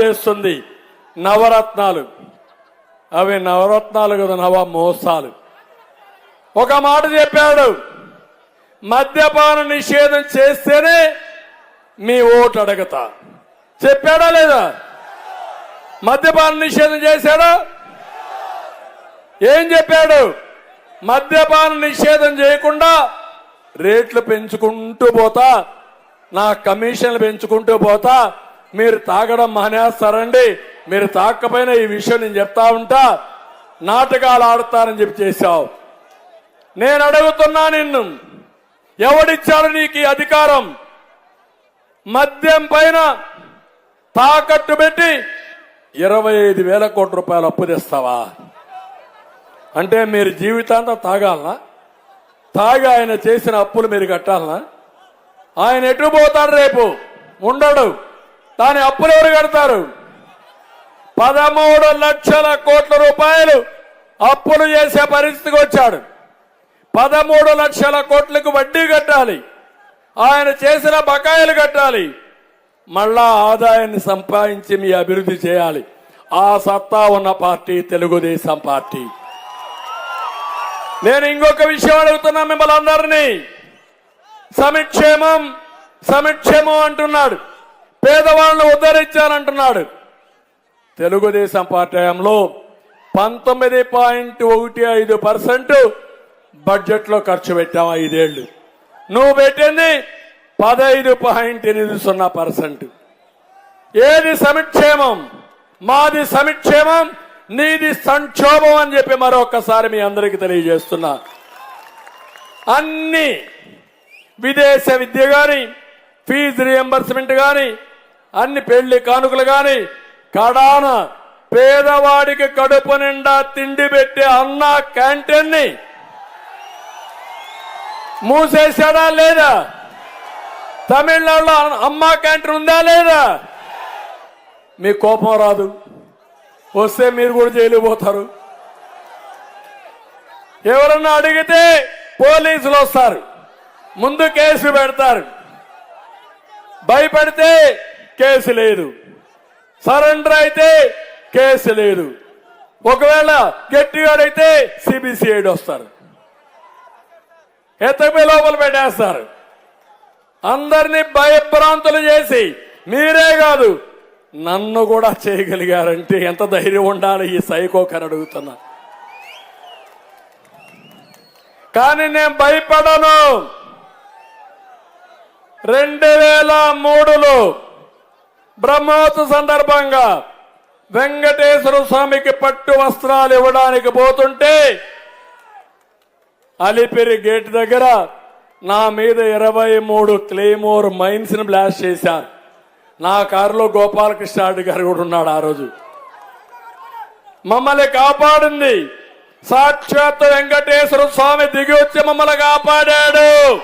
చేస్తుంది నవరత్నాలు. అవి నవరత్నాలు కదా నవ మోసాలు. ఒక మాట చెప్పాడు. మద్యపాన నిషేధం చేస్తేనే మీ ఓటు అడగతా. చెప్పాడా లేదా? మద్యపాన నిషేధం చేశాడా? ఏం చెప్పాడు? మద్యపాన నిషేధం చేయకుండా రేట్లు పెంచుకుంటూ పోతా. నా కమిషన్లు పెంచుకుంటూ పోతా. మీరు తాగడం మానేస్తారండి. మీరు తాకపోయినా ఈ విషయం నేను చెప్తా ఉంటా. నాటకాలు ఆడతారని చెప్పి చేశావు. నేను అడుగుతున్నా నిన్ను. ఎవడిచ్చాడు నీకు ఈ అధికారం? మద్యం పైన తాకట్టు పెట్టి ఇరవై ఐదు వేల కోట్ల రూపాయలు అప్పు తెస్తావా? అంటే మీరు జీవితాంతం తాగాలనా? తాగి ఆయన చేసిన అప్పులు మీరు కట్టాలనా? ఆయన ఎటు పోతాడు రేపు? ఉండడు. దాని అప్పులు ఎవరు కడతారు? పదమూడు లక్షల కోట్ల రూపాయలు అప్పులు చేసే పరిస్థితికి వచ్చాడు. పదమూడు లక్షల కోట్లకు వడ్డీ కట్టాలి. ఆయన చేసిన బకాయిలు కట్టాలి. మళ్ళా ఆదాయాన్ని సంపాదించి మీ అభివృద్ధి చేయాలి. ఆ సత్తా ఉన్న పార్టీ తెలుగుదేశం పార్టీ. నేను ఇంకొక విషయం అడుగుతున్నా మిమ్మల్ని అందరినీ. సమిక్షేమం సమిక్షేమం అంటున్నాడు. పేదవాళ్ళను ఉద్ధరించాలంటున్నాడు. తెలుగుదేశం పార్టీ హయాంలో పంతొమ్మిది పాయింట్ ఒకటి ఐదు పర్సెంట్ బడ్జెట్లో ఖర్చు పెట్టాం ఐదేళ్ళు నువ్వు పెట్టింది పదహైదు పాయింట్ ఎనిమిది సున్నా పర్సెంట్. ఏది సమిక్షేమం? మాది సమిక్షేమం నీది సంక్షోభం అని చెప్పి మరొకసారి మీ అందరికీ తెలియజేస్తున్నా. అన్ని విదేశ విద్య గాని ఫీజు రియంబర్స్మెంట్ గాని అన్ని పెళ్ళి కానుకలు గాని కడాన పేదవాడికి కడుపు నిండా తిండి పెట్టే అన్న క్యాంటీన్ని మూసేశాడా లేదా? తమిళనాడులో అమ్మ క్యాంటీన్ ఉందా లేదా? మీ కోపం రాదు. వస్తే మీరు కూడా జైలు పోతారు. ఎవరన్నా అడిగితే పోలీసులు వస్తారు. ముందు కేసు పెడతారు. భయపడితే కేసు లేదు. సరెండర్ అయితే కేసు లేదు. ఒకవేళ గట్టిగాడైతే సిబిసిఐడి వస్తారు. ఎత్తపోయి లోపల పెట్టేస్తారు. అందరినీ భయభ్రాంతులు చేసి మీరే కాదు నన్ను కూడా చేయగలిగారంటే ఎంత ధైర్యం ఉండాలి ఈ సైకోకని అడుగుతున్నా. కానీ నేను భయపడను. రెండు వేల మూడులో బ్రహ్మోత్సవ సందర్భంగా వెంకటేశ్వర స్వామికి పట్టు వస్త్రాలు ఇవ్వడానికి పోతుంటే అలిపిరి గేట్ దగ్గర నా మీద ఇరవై మూడు క్లెయిమోర్ మైన్స్ని బ్లాస్ట్ చేశారు నా కారులో గోపాలకృష్ణ రెడ్డి గారు కూడా ఉన్నాడు ఆ రోజు. మమ్మల్ని కాపాడింది. సాక్షాత్ వెంకటేశ్వర స్వామి దిగి వచ్చి మమ్మల్ని కాపాడాడు.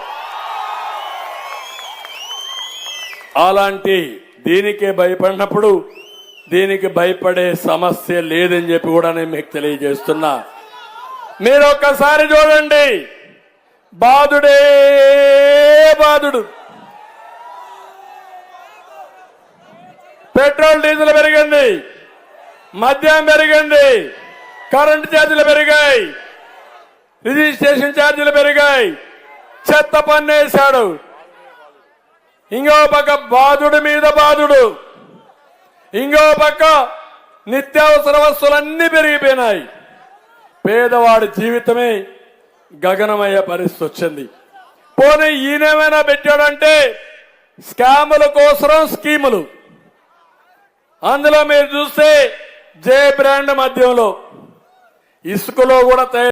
అలాంటి దీనికే భయపడినప్పుడు దీనికి భయపడే సమస్య లేదని చెప్పి కూడా నేను మీకు తెలియజేస్తున్నా. మీరు ఒక్కసారి చూడండి. బాధుడే బాధుడు పెట్రోల్ డీజిల్ పెరిగింది. మద్యం పెరిగింది. కరెంటు ఛార్జీలు పెరిగాయి. రిజిస్ట్రేషన్ ఛార్జీలు పెరిగాయి. చెత్త పన్నేశాడు ఇంకో పక్క బాధుడి మీద బాధుడు. ఇంకో పక్క నిత్యావసర వస్తువులన్నీ పెరిగిపోయినాయి. పేదవాడి జీవితమే గగనమయ్యే పరిస్థితి వచ్చింది. పోనీ ఈయనేమైనా పెట్టాడంటే స్కాముల కోసం స్కీములు. అందులో మీరు చూస్తే జే బ్రాండ్ మధ్యంలో ఇసుకలో కూడా తయారు